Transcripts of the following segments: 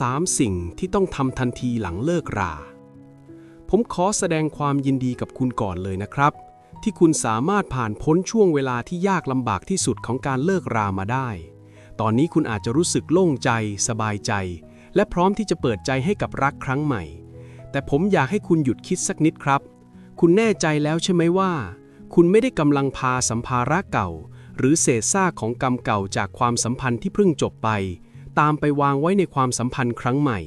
3 สิ่งที่ต้องทำทันทีหลังเลิกรา ผมขอแสดงความยินดีกับคุณก่อนเลยนะครับ ที่คุณสามารถผ่านพ้นช่วงเวลาที่ยากลำบากที่สุดของการเลิกรามาได้ ตอนนี้คุณอาจจะรู้สึกโล่งใจ สบายใจ และพร้อมที่จะเปิดใจให้กับรักครั้งใหม่ แต่ผมอยากให้คุณหยุดคิดสักนิดครับ คุณแน่ใจแล้วใช่ไหมว่า คุณไม่ได้กำลังพาสัมภาระเก่า หรือเศษซากของกรรมเก่าจากความสัมพันธ์ที่เพิ่งจบไป ตามไปวางไว้ในความสัมพันธ์ครั้งใหม่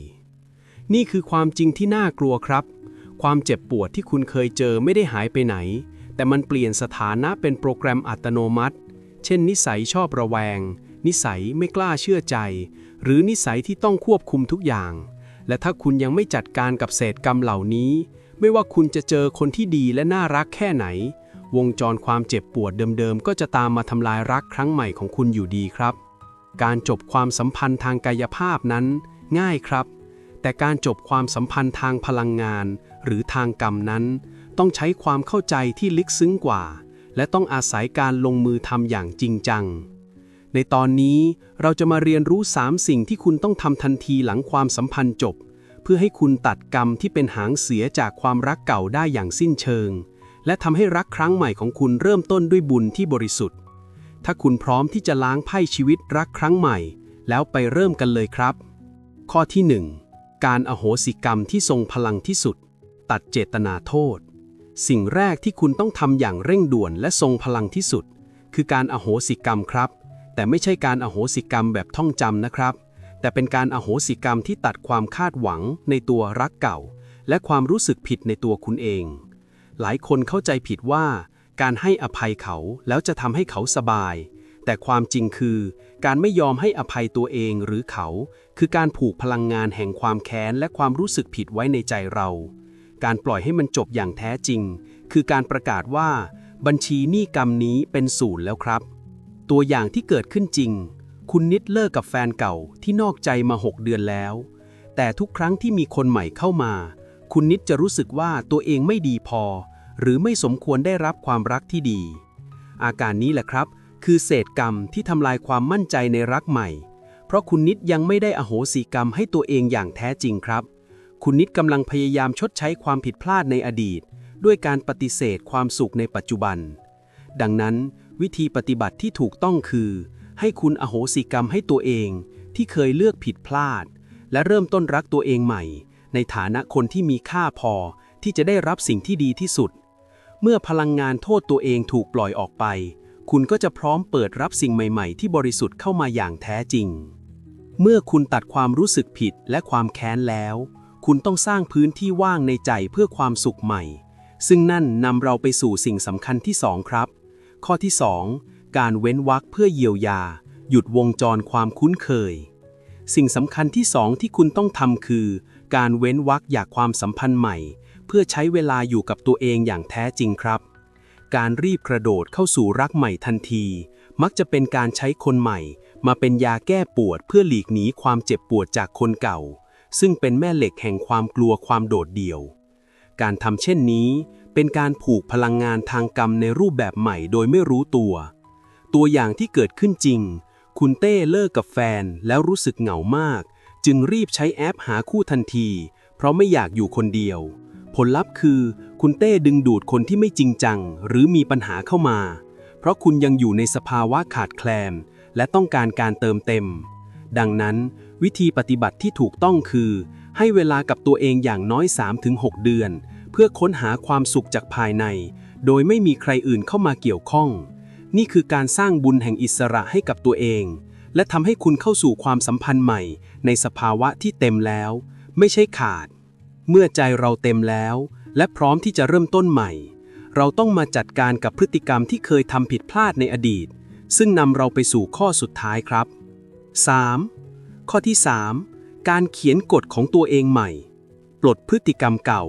นี่คือความจริงที่น่ากลัวครับ ความเจ็บปวดที่คุณเคยเจอไม่ได้หายไปไหน แต่มันเปลี่ยนสถานะเป็นโปรแกรมอัตโนมัติ เช่น นิสัยชอบระแวง นิสัยไม่กล้าเชื่อใจ หรือนิสัยที่ต้องควบคุมทุกอย่าง และถ้าคุณยังไม่จัดการกับเศษกรรมเหล่านี้ ไม่ว่าคุณจะเจอคนที่ดีและน่ารักแค่ไหน วงจรความเจ็บปวดเดิมๆก็จะตามมาทำลายรักครั้งใหม่ของคุณอยู่ดีครับ การจบความสัมพันธ์ทางกายภาพนั้น ง่ายครับ แต่การจบความสัมพันธ์ทางพลังงาน หรือทางกรรมนั้น ต้องใช้ความเข้าใจที่ลึกซึ้งกว่า และต้องอาศัยการลงมือทำอย่างจริงจัง ในตอนนี้เราจะมาเรียนรู้ 3 สิ่งที่คุณต้องทำทันทีหลังความสัมพันธ์จบ เพื่อให้คุณตัดกรรมที่เป็นหางเสียจากความรักเก่าได้อย่างสิ้นเชิง และทำให้รักครั้งใหม่ของคุณเริ่มต้นด้วยบุญที่บริสุทธิ์ ถ้าคุณพร้อมที่จะล้างไพ่ชีวิตรักครั้งใหม่ แล้วไปเริ่มกันเลยครับ ข้อที่ 1 การอโหสิกรรมที่ทรงพลังที่สุด ตัดเจตนาโทษ สิ่งแรกที่คุณต้องทำอย่างเร่งด่วนและทรงพลังที่สุด คือการอโหสิกรรมครับ แต่ไม่ใช่การอโหสิกรรมแบบท่องจำนะครับ แต่เป็นการอโหสิกรรมที่ตัดความคาดหวังในตัวรักเก่า และความรู้สึกผิดในตัวคุณเอง หลายคนเข้าใจผิดว่า การให้อภัยเขาแล้วจะทำให้เขาสบาย แต่ความจริงคือ การไม่ยอมให้อภัยตัวเองหรือเขา คือการผูกพลังงานแห่งความแค้นและความรู้สึกผิดไว้ในใจเรา การปล่อยให้มันจบอย่างแท้จริง คือการประกาศว่า บัญชีหนี้กรรมนี้เป็นศูนย์แล้วครับ ตัวอย่างที่เกิดขึ้นจริง คุณนิดเลิกกับแฟนเก่าที่นอกใจมา 6 เดือนแล้ว แต่ทุกครั้งที่มีคนใหม่เข้ามา คุณนิดจะรู้สึกว่าตัวเองไม่ดีพอ หรือไม่สมควรได้รับความรักที่ดี อาการนี้แหละครับ คือเศษกรรมที่ทำลายความมั่นใจในรักใหม่ เพราะคุณนิดยังไม่ได้อโหสิกรรมให้ตัวเองอย่างแท้จริงครับ คุณนิดกำลังพยายามชดใช้ความผิดพลาดในอดีต ด้วยการปฏิเสธความสุขในปัจจุบัน ดังนั้น วิธีปฏิบัติที่ถูกต้องคือ ให้คุณอโหสิกรรมให้ตัวเอง ที่เคยเลือกผิดพลาด และเริ่มต้นรักตัวเองใหม่ ในฐานะคนที่มีค่าพอที่จะได้รับสิ่งที่ดีที่สุด เมื่อพลังงานโทษตัวเองถูกปล่อยออกไป คุณก็จะพร้อมเปิดรับสิ่งใหม่ ๆ ที่บริสุทธิ์เข้ามาอย่างแท้จริง เมื่อคุณตัดความรู้สึกผิดและความแค้นแล้ว คุณต้องสร้างพื้นที่ว่างในใจเพื่อความสุขใหม่ ซึ่งนั่นนำเราไปสู่สิ่งสำคัญที่สองครับ ข้อที่ 2 การเว้นวรรคเพื่อเยียวยา หยุดวงจรความคุ้นเคย สิ่งสำคัญที่สองที่คุณต้องทำคือ การเว้นวรรคอยากความสัมพันธ์ใหม่ พื่อใช้เวลาอยู่กับตัวเองอย่างแท้จริงครับ การรีบกระโดดเข้าสู่รักใหม่ทันที มักจะเป็นการใช้คนใหม่ มาเป็นยาแก้ปวดเพื่อหลีกหนีความเจ็บปวดจากคนเก่า ซึ่งเป็นแม่เหล็กแห่งความกลัวความโดดเดี่ยว การทำเช่นนี้ เป็นการผูกพลังงานทางกรรมในรูปแบบใหม่โดยไม่รู้ตัว ตัวอย่างที่เกิดขึ้นจริง คุณเต้เลิกกับแฟนแล้วรู้สึกเหงามาก จึงรีบใช้แอปหาคู่ทันที เพราะไม่อยากอยู่คนเดียว ผลลัพธ์คือ คุณเต้ดึงดูดคนที่ไม่จริงจัง หรือมีปัญหาเข้ามา เพราะคุณยังอยู่ในสภาวะขาดแคลน และต้องการการเติมเต็ม ดังนั้น วิธีปฏิบัติที่ถูกต้องคือ ให้เวลากับตัวเองอย่างน้อย 3-6 เดือน เพื่อค้นหาความสุขจากภายใน โดยไม่มีใครอื่นเข้ามาเกี่ยวข้อง นี่คือการสร้างบุญแห่งอิสระให้กับตัวเอง และทำให้คุณเข้าสู่ความสัมพันธ์ใหม่ ในสภาวะที่เต็มแล้ว ไม่ใช่ขาด เมื่อใจเราเต็มแล้ว และพร้อมที่จะเริ่มต้นใหม่ เราต้องมาจัดการกับพฤติกรรมที่เคยทำผิดพลาดในอดีต ซึ่งนำเราไปสู่ข้อสุดท้ายครับ 3. ข้อที่ 3 การเขียนกฎของตัวเองใหม่ ปลดพฤติกรรมเก่า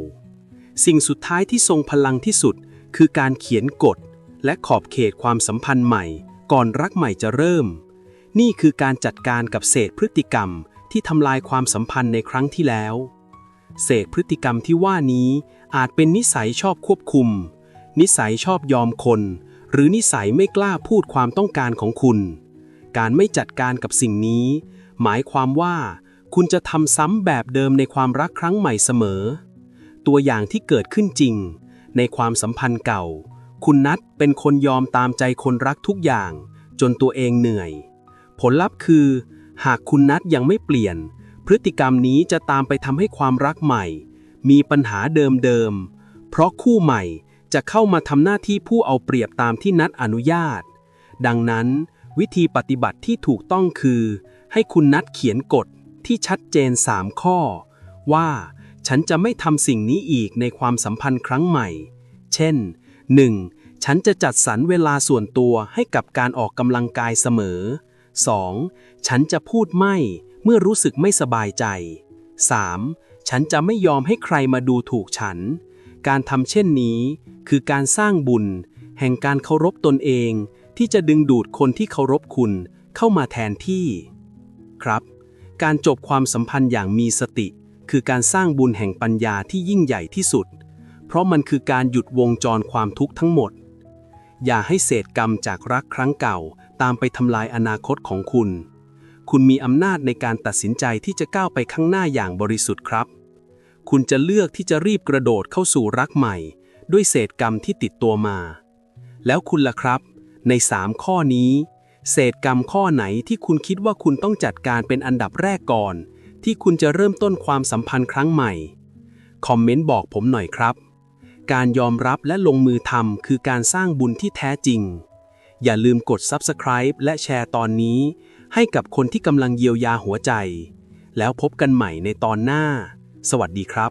สิ่งสุดท้ายที่ทรงพลังที่สุด คือการเขียนกฎ และขอบเขตความสัมพันธ์ใหม่ ก่อนรักใหม่จะเริ่ม นี่คือการจัดการกับเศษพฤติกรรมที่ทำลายความสัมพันธ์ในครั้งที่แล้ว เศษพฤติกรรมที่ว่านี้อาจเป็นนิสัยชอบควบคุม นิสัยชอบยอมคน หรือนิสัยไม่กล้าพูดความต้องการของคุณ การไม่จัดการกับสิ่งนี้ หมายความว่าคุณจะทำซ้ำแบบเดิมในความรักครั้งใหม่เสมอ ตัวอย่างที่เกิดขึ้นจริง ในความสัมพันธ์เก่า คุณนัทเป็นคนยอมตามใจคนรักทุกอย่าง จนตัวเองเหนื่อย ผลลัพธ์คือ หากคุณนัทยังไม่เปลี่ยน พฤติกรรมนี้จะตามไปทำให้ความรักใหม่ มีปัญหาเดิมๆ เพราะคู่ใหม่จะเข้ามาทำหน้าที่ผู้เอาเปรียบตามที่นัดอนุญาต ดังนั้น วิธีปฏิบัติที่ถูกต้องคือ ให้คุณนัดเขียนกฎที่ชัดเจน 3 ข้อ ว่าฉันจะไม่ทำสิ่งนี้อีกในความสัมพันธ์ครั้งใหม่ เช่น 1. ฉันจะจัดสรรเวลาส่วนตัวให้กับการออกกำลังกายเสมอ 2. ฉันจะพูดไม่ เมื่อรู้สึกไม่สบายใจ 3. ฉันจะไม่ยอมให้ใครมาดูถูกฉัน การทำเช่นนี้ คือการสร้างบุญ แห่งการเคารพตนเอง ที่จะดึงดูดคนที่เคารพคุณเข้ามาแทนที่ ครับ การจบความสัมพันธ์อย่างมีสติ คือการสร้างบุญแห่งปัญญาที่ยิ่งใหญ่ที่สุด เพราะมันคือการหยุดวงจรความทุกข์ทั้งหมด อย่าให้เศษกรรมจากรักครั้งเก่า ตามไปทำลายอนาคตของคุณ คุณมีอำนาจในการตัดสินใจที่จะก้าวไปข้างหน้าอย่างบริสุทธิ์ครับ คุณจะเลือกที่จะรีบกระโดดเข้าสู่รักใหม่ ด้วยเศษกรรมที่ติดตัวมา แล้วคุณล่ะครับ ใน 3 ข้อนี้ เศษกรรมข้อไหนที่คุณคิดว่าคุณต้องจัดการเป็นอันดับแรกก่อน ที่คุณจะเริ่มต้นความสัมพันธ์ครั้งใหม่ คอมเมนต์บอกผมหน่อยครับ การยอมรับและลงมือทำคือการสร้างบุญที่แท้จริง อย่าลืมกด Subscribe และแชร์ตอนนี้ ให้กับคนที่กำลังเยียวยาหัวใจ แล้วพบกันใหม่ในตอนหน้า สวัสดีครับ